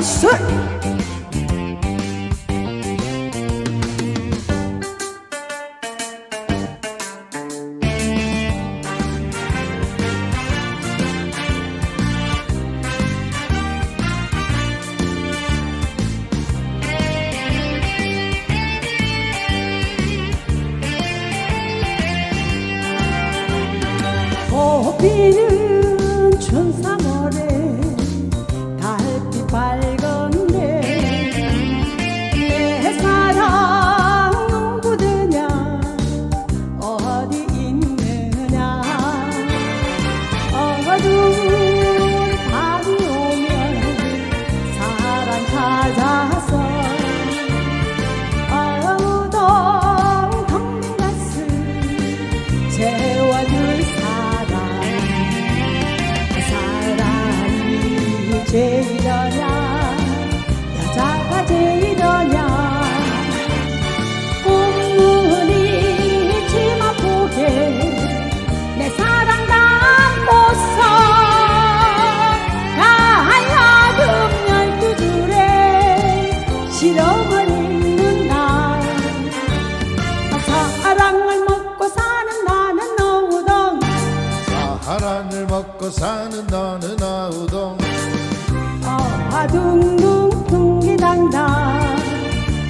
아이 제일이냐? 여자가 제일이냐? 꽃무늬 치마 보게 내 사랑 담고서 가야금 열두 줄에 실험을 입는다 사랑을 먹고 사는 나는 노우동 사랑을 먹고 사는 아우동 어둥둥 둥기당당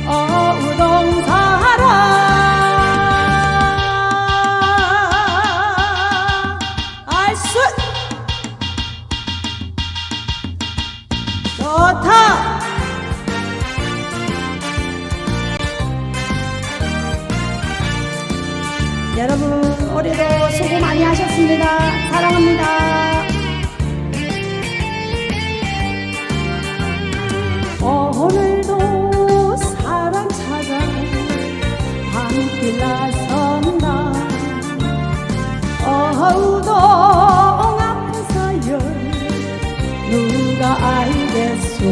어우동 사랑 알수. 좋다. 여러분 올해도 수고 많이 하셨습니다. 사랑합니다 밤길 나선다 어우동 앞에서요 누가 알겠소?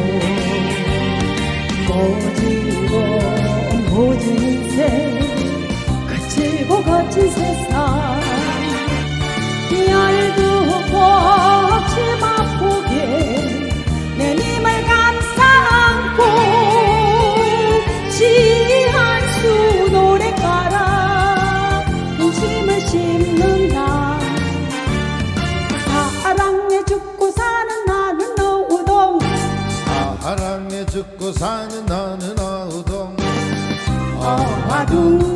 모지고 모진 인생 거칠고 거친 죽고 사는 너는 아우동. 어우동